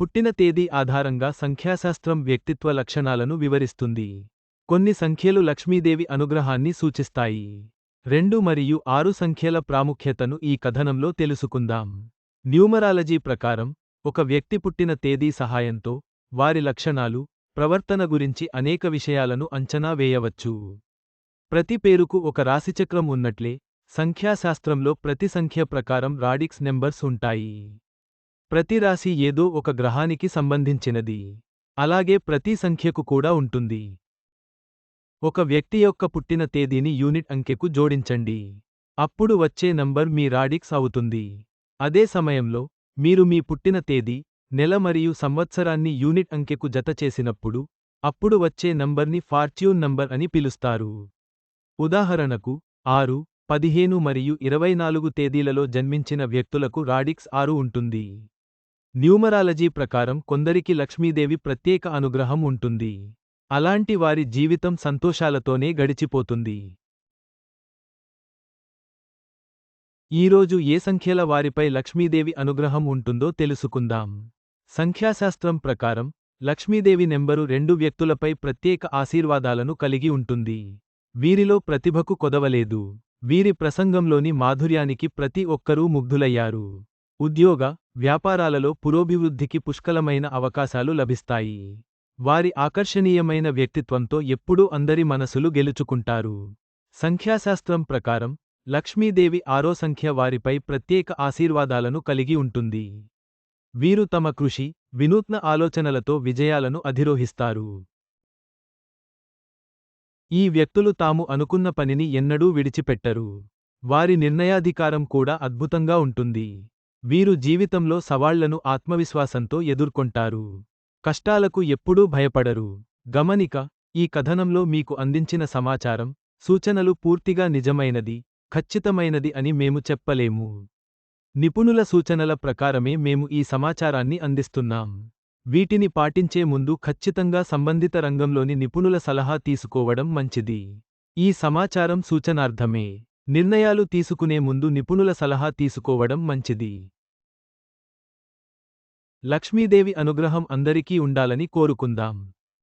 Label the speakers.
Speaker 1: పుట్టిన తేదీ ఆధారంగా సంఖ్యాశాస్త్రం వ్యక్తిత్వ లక్షణాలను వివరిస్తుంది. కొన్ని సంఖ్యలు లక్ష్మీదేవి అనుగ్రహాన్ని సూచిస్తాయి. రెండు మరియు ఆరు సంఖ్యల ప్రాముఖ్యతను ఈ కథనంలో తెలుసుకుందాం. న్యూమరాలజీ ప్రకారం ఒక వ్యక్తి పుట్టిన తేదీ సహాయంతో వారి లక్షణాలు ప్రవర్తన గురించి అనేక విషయాలను అంచనా వేయవచ్చు. ప్రతి పేరుకు ఒక రాశిచక్రం ఉన్నట్లే సంఖ్యాశాస్త్రంలో ప్రతి సంఖ్య ప్రకారం రాడిక్స్ నెంబర్స్ ఉంటాయి. ప్రతి రాశి ఏదో ఒక గ్రహానికి సంబంధించినది. అలాగే ప్రతి సంఖ్యకు కూడా ఉంటుంది. ఒక వ్యక్తి యొక్క పుట్టిన తేదీని యూనిట్ అంకెకు జోడించండి. అప్పుడు వచ్చే నంబర్ మీ రాడిక్స్ అవుతుంది అదే సమయంలో మీరు మీ పుట్టిన తేదీ నెల మరియు సంవత్సరాన్ని యూనిట్ అంకెకు జత చేసినప్పుడు అప్పుడు వచ్చే నంబర్ని ఫార్చ్యూన్ నంబర్ అని పిలుస్తారు. ఉదాహరణకు ఆరు పదిహేను మరియు ఇరవై నాలుగు తేదీలలో జన్మించిన వ్యక్తులకు రాడిక్స్ ఆరు ఉంటుంది. న్యూమరాలజీ ప్రకారం కొందరికి లక్ష్మీదేవి ప్రత్యేక అనుగ్రహం ఉంటుంది. అలాంటి వారి జీవితం సంతోషాలతోనే గడిచిపోతుంది. ఈరోజు ఏ సంఖ్యల వారిపై లక్ష్మీదేవి అనుగ్రహం ఉంటుందో తెలుసుకుందాం. సంఖ్యాశాస్త్రం ప్రకారం లక్ష్మీదేవి నెంబరు రెండు వ్యక్తులపై ప్రత్యేక ఆశీర్వాదాలను కలిగి ఉంటుంది. వీరిలో ప్రతిభకు కొదవలేదు. వీరి ప్రసంగంలోని మాధుర్యానికి ప్రతి ఒక్కరూ ముగ్ధులయ్యారు. ఉద్యోగ వ్యాపారాలలో పురోభివృద్ధికి పుష్కలమైన అవకాశాలు లభిస్తాయి. వారి ఆకర్షణీయమైన వ్యక్తిత్వంతో ఎప్పుడూ అందరి మనసులు గెలుచుకుంటారు. సంఖ్యాశాస్త్రం ప్రకారం లక్ష్మీదేవి ఆరో సంఖ్య వారిపై ప్రత్యేక ఆశీర్వాదాలను కలిగి ఉంటుంది. వీరు తమ కృషి వినూత్న ఆలోచనలతో విజయాలను అధిరోహిస్తారు. ఈ వ్యక్తులు తాము అనుకున్న పనిని ఎన్నడూ విడిచిపెట్టరు. వారి నిర్ణయాధికారం కూడా అద్భుతంగా ఉంటుంది. వీరు జీవితంలో సవాళ్ళను ఆత్మవిశ్వాసంతో ఎదుర్కొంటారు. కష్టాలకు ఎప్పుడూ భయపడరు. గమనిక ఈ కథనంలో మీకు అందించిన సమాచారం సూచనలు పూర్తిగా నిజమైనది ఖచ్చితమైనది అని మేము చెప్పలేము. నిపుణుల సూచనల ప్రకారమే మేము ఈ సమాచారాన్ని అందిస్తున్నాం. వీటిని పాటించే ముందు ఖచ్చితంగా సంబంధిత రంగంలోని నిపుణుల సలహా తీసుకోవడం మంచిది. ఈ సమాచారం సూచనార్థమే. నిర్ణయాలు తీసుకునే ముందు నిపుణుల సలహా తీసుకోవడం మంచిది. లక్ష్మీదేవి అనుగ్రహం అందరికీ ఉండాలని కోరుకుందాం.